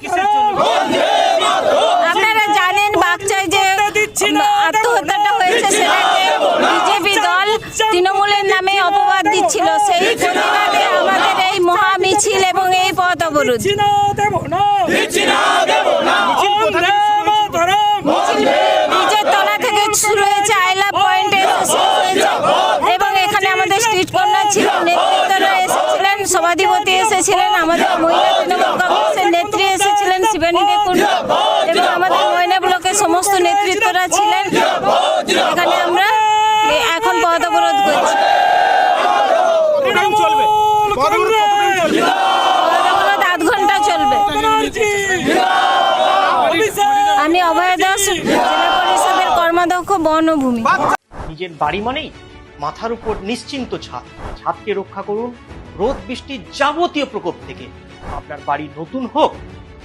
কিসের জন্য? আপনারা জানেন বাগচায় যে আত্মহত্যাটা হয়েছে সেটাকে বিজেপি দল তৃণমূলের নামে অপবাদ দিচ্ছিল। সেই প্রতিবাদে আমাদের এই মহা মিছিল এবং এই পথ অবরোধ। দিচ্ছি না দেব না। দিচ্ছি না দেব না। বন্দে মাতরম ব্রিজের তলা থেকে শুরু হয়েছে আইলা পয়েন্টে এবং এখানে আমাদের স্ট্রিট কর্নার ছিল নেতৃত্বরা এসেছিলেন সভাধিপতি এসেছিলেন আমাদের মহিলা এবং আমাদের ময়না ব্লকের সমস্ত নেতৃত্বরা ছিলেন। এখানে আমরা এখন পথ অবরোধ করছি। আধ ঘণ্টা চলবে। আমি অভয় দাস জেলা পরিষদের কর্মাধ্যক্ষ বনভূমি। নিজের বাড়ি মানেই মাথার উপর নিশ্চিন্ত ছাদ। ছাদকে রক্ষা করুন রোদ বৃষ্টির যাবতীয় প্রকোপ থেকে। আপনার বাড়ি নতুন হোক